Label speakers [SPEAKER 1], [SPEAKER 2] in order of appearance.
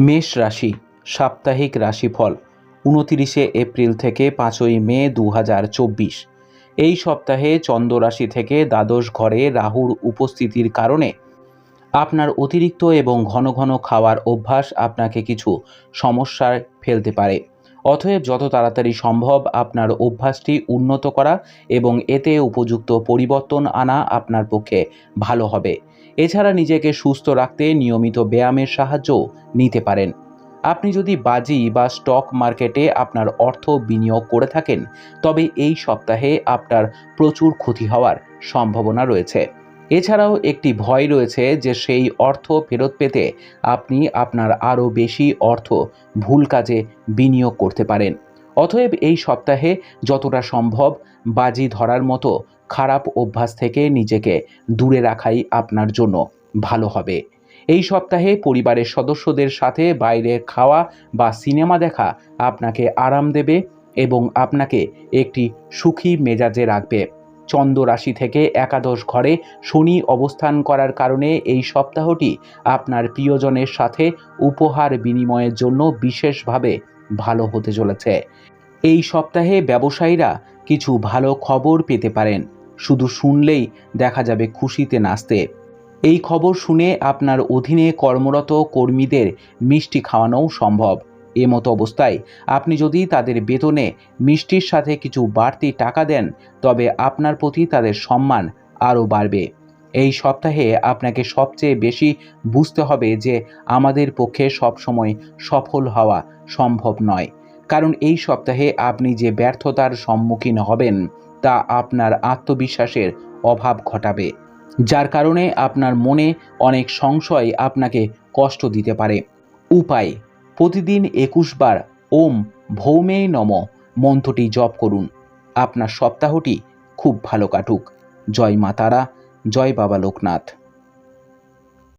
[SPEAKER 1] মেষ রাশি, সাপ্তাহিক রাশিফল, উনতিরিশে এপ্রিল থেকে পাঁচই মে দু হাজার চব্বিশ। এই সপ্তাহে চন্দ্র রাশি থেকে দ্বাদশ ঘরে রাহুর উপস্থিতির কারণে আপনার অতিরিক্ত এবং ঘন ঘন খাওয়ার অভ্যাস আপনাকে কিছু সমস্যায় ফেলতে পারে। অতএব যত তাড়াতাড়ি সম্ভব আপনার অভ্যাসটি উন্নত করা এবং এতে উপযুক্ত পরিবর্তন আনা আপনার পক্ষে ভালো হবে। এছাড়া নিজেকে সুস্থ রাখতে নিয়মিত ব্যায়ামের সাহায্যও নিতে পারেন। আপনি যদি বাজি বা স্টক মার্কেটে আপনার অর্থ বিনিয়োগ করে থাকেন, তবে এই সপ্তাহে আপনার প্রচুর ক্ষতি হওয়ার সম্ভাবনা রয়েছে। এছাড়াও একটি ভয় রয়েছে যে সেই অর্থ ফেরত পেতে আপনি আপনার আরও বেশি অর্থ ভুল কাজে বিনিয়োগ করতে পারেন। অতএব এই সপ্তাহে যতটা সম্ভব বাজি ধরার মতো খারাপ অভ্যাস থেকে নিজেকে দূরে রাখাই আপনার জন্য ভালো হবে। এই সপ্তাহে পরিবারের সদস্যদের সাথে বাইরে খাওয়া বা সিনেমা দেখা আপনাকে আরাম দেবে এবং আপনাকে একটি সুখী মেজাজে রাখবে। চন্দ্র রাশি থেকে একাদশ ঘরে শনি অবস্থান করার কারণে এই সপ্তাহটি আপনার প্রিয়জনের সাথে উপহার বিনিময়ের জন্য বিশেষভাবে ভালো হতে চলেছে। এই সপ্তাহে ব্যবসায়ীরা কিছু ভালো খবর পেতে পারেন। শুধু শুনলেই দেখা যাবে খুশিতে নাচতে। এই খবর শুনে আপনার অধীনে কর্মরত কর্মীদের মিষ্টি খাওয়ানোও সম্ভব। এমতো অবস্থায় আপনি যদি তাদের বেতনে মিষ্টির সাথে কিছু বাড়তি টাকা দেন, তবে আপনার প্রতি তাদের সম্মান আরও বাড়বে। এই সপ্তাহে আপনাকে সবচেয়ে বেশি বুঝতে হবে যে আমাদের পক্ষে সবসময় সফল হওয়া সম্ভব নয়। কারণ এই সপ্তাহে আপনি যে ব্যর্থতার সম্মুখীন হবেন, তা আপনার আত্মবিশ্বাসের অভাব ঘটাবে, যার কারণে আপনার মনে অনেক সংশয় আপনাকে কষ্ট দিতে পারে। উপায় প্রতিদিন একুশ বার ওম ভৌমে নম মন্ত্রটি জপ করুন। আপনার সপ্তাহটি খুব ভালো কাটুক। জয় মাতারা জয় বাবা লোকনাথ।